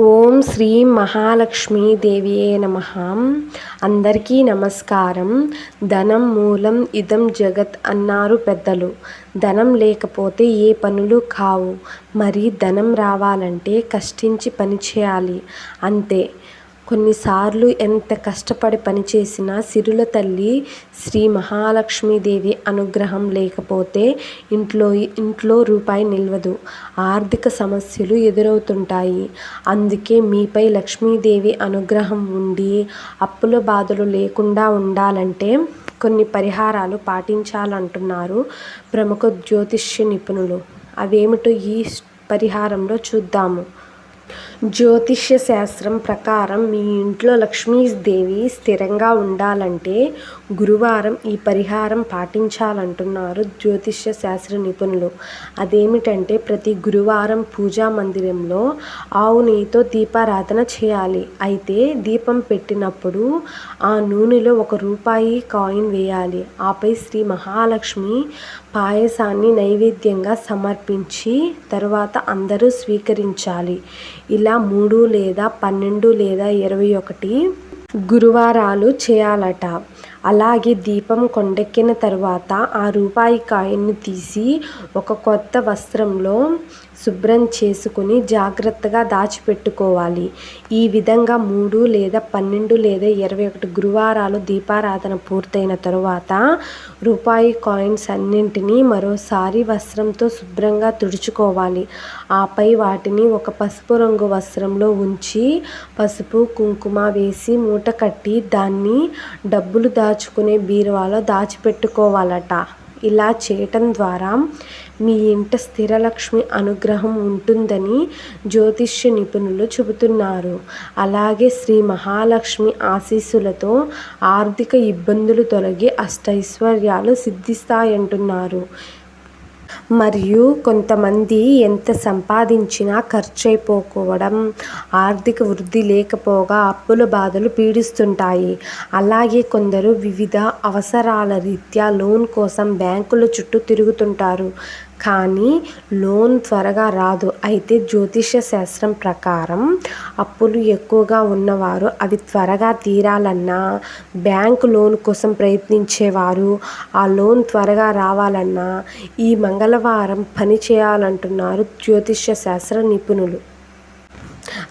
ఓం శ్రీ మహాలక్ష్మీదేవియే నమ. అందరికీ నమస్కారం. ధనం మూలం ఇదం జగత్ అన్నారు పెద్దలు. ధనం లేకపోతే ఏ పనులు కావు. మరి ధనం రావాలంటే కష్టించి పని చేయాలి. అంతే. కొన్నిసార్లు ఎంత కష్టపడి పనిచేసినా సిరుల తల్లి శ్రీ మహాలక్ష్మీదేవి అనుగ్రహం లేకపోతే ఇంట్లో ఇంట్లో రూపాయి నిల్వదు. ఆర్థిక సమస్యలు ఎదురవుతుంటాయి. అందుకే మీపై లక్ష్మీదేవి అనుగ్రహం ఉండి అప్పుల బాధలు లేకుండా ఉండాలంటే కొన్ని పరిహారాలు పాటించాలంటున్నారు ప్రముఖ జ్యోతిష్య నిపుణులు. అవేమిటో ఈ పరిహారంలో చూద్దాము. జ్యోతిష్య శాస్త్రం ప్రకారం మీ ఇంట్లో లక్ష్మీదేవి స్థిరంగా ఉండాలంటే గురువారం ఈ పరిహారం పాటించాలంటున్నారు జ్యోతిష్య శాస్త్ర నిపుణులు. అదేమిటంటే ప్రతి గురువారం పూజా మందిరంలో ఆవు నెయ్యితో దీపారాధన చేయాలి. అయితే దీపం పెట్టినప్పుడు ఆ నూనెలో ఒక రూపాయి కాయిన్ వేయాలి. ఆపై శ్రీ మహాలక్ష్మి పాయసాన్ని నైవేద్యంగా సమర్పించి తరువాత అందరూ స్వీకరించాలి. ఇలా మూడు లేదా పన్నెండు లేదా ఇరవై ఒకటి గురువారాలు చేయాలట. అలాగే దీపం కొండెక్కిన తర్వాత ఆ రూపాయి కాయిన్ను తీసి ఒక కొత్త వస్త్రంలో శుభ్రం చేసుకుని జాగ్రత్తగా దాచిపెట్టుకోవాలి. ఈ విధంగా మూడు లేదా పన్నెండు లేదా ఇరవై ఒకటి గురువారాలు దీపారాధన పూర్తయిన తరువాత రూపాయి కాయిన్స్ అన్నింటినీ మరోసారి వస్త్రంతో శుభ్రంగా తుడుచుకోవాలి. ఆపై వాటిని ఒక పసుపు రంగు వస్త్రంలో ఉంచి పసుపు కుంకుమ వేసి మూట కట్టి దాన్ని డబ్బులు దాచుకునే బీరువాలో దాచిపెట్టుకోవాలట. ఇలా చేయటం ద్వారా మీ ఇంట స్థిరలక్ష్మి అనుగ్రహం ఉంటుందని జ్యోతిష్య నిపుణులు చెబుతున్నారు. అలాగే శ్రీ మహాలక్ష్మి ఆశీస్సులతో ఆర్థిక ఇబ్బందులు తొలగి అష్టైశ్వర్యాలు సిద్ధిస్తాయంటున్నారు. మరియు కొంతమంది ఎంత సంపాదించినా ఖర్చు ఆర్థిక వృద్ధి లేకపోగా అప్పుల బాధలు పీడిస్తుంటాయి. అలాగే కొందరు వివిధ అవసరాల రీత్యా లోన్ కోసం బ్యాంకుల చుట్టూ తిరుగుతుంటారు. కానీ లోన్ త్వరగా రాదు. అయితే జ్యోతిష శాస్త్రం ప్రకారం అప్పులు ఎక్కువగా ఉన్నవారు అవి త్వరగా తీరాలన్నా బ్యాంకు లోన్ కోసం ప్రయత్నించేవారు ఆ లోన్ త్వరగా రావాలన్నా ఈ మంగళవారం పని చేయాలంటున్నారు జ్యోతిష శాస్త్ర నిపుణులు.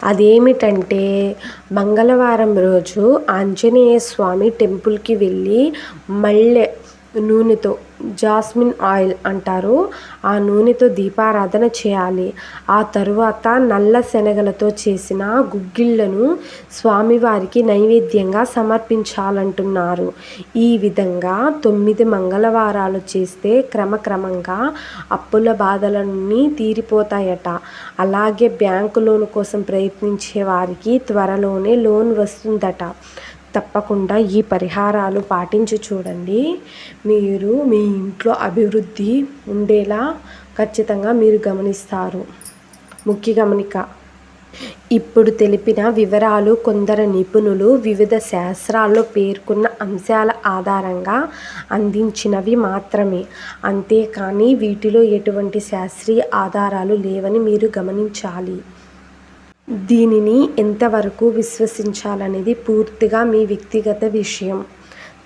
అదేమిటంటే మంగళవారం రోజు ఆంజనేయ స్వామి టెంపుల్కి వెళ్ళి మళ్ళీ నూనెతో జాస్మిన్ ఆయిల్ అంటారు. ఆ నూనెతో దీపారాధన చేయాలి. ఆ తరువాత నల్ల శనగలతో చేసిన గుగ్గిళ్ళను స్వామివారికి నైవేద్యంగా సమర్పించాలంటున్నారు. ఈ విధంగా తొమ్మిది మంగళవారాలు చేస్తే క్రమక్రమంగా అప్పుల బాధలన్నీ తీరిపోతాయట. అలాగే బ్యాంకు లోన్ కోసం ప్రయత్నించే వారికి త్వరలోనే లోన్ వస్తుందట. తప్పకుండా ఈ పరిహారాలు పాటించి చూడండి. మీరు మీ ఇంట్లో అభివృద్ధి ఉండేలా ఖచ్చితంగా మీరు గమనిస్తారు. ముఖ్య గమనిక ఇప్పుడు తెలిపిన వివరాలు కొందరు నిపుణులు వివిధ శాస్త్రాల్లో పేర్కొన్న అంశాల ఆధారంగా అందించినవి మాత్రమే. అంతేకాని వీటిలో ఎటువంటి శాస్త్రీయ ఆధారాలు లేవని మీరు గమనించాలి. దీనిని ఎంతవరకు విశ్వసించాలనేది పూర్తిగా మీ వ్యక్తిగత విషయం.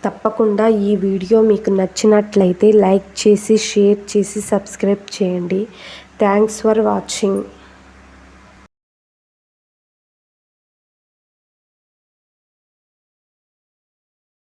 తప్పకుండా ఈ వీడియో మీకు నచ్చినట్లయితే లైక్ చేసి షేర్ చేసి సబ్స్క్రైబ్ చేయండి. Thanks for watching.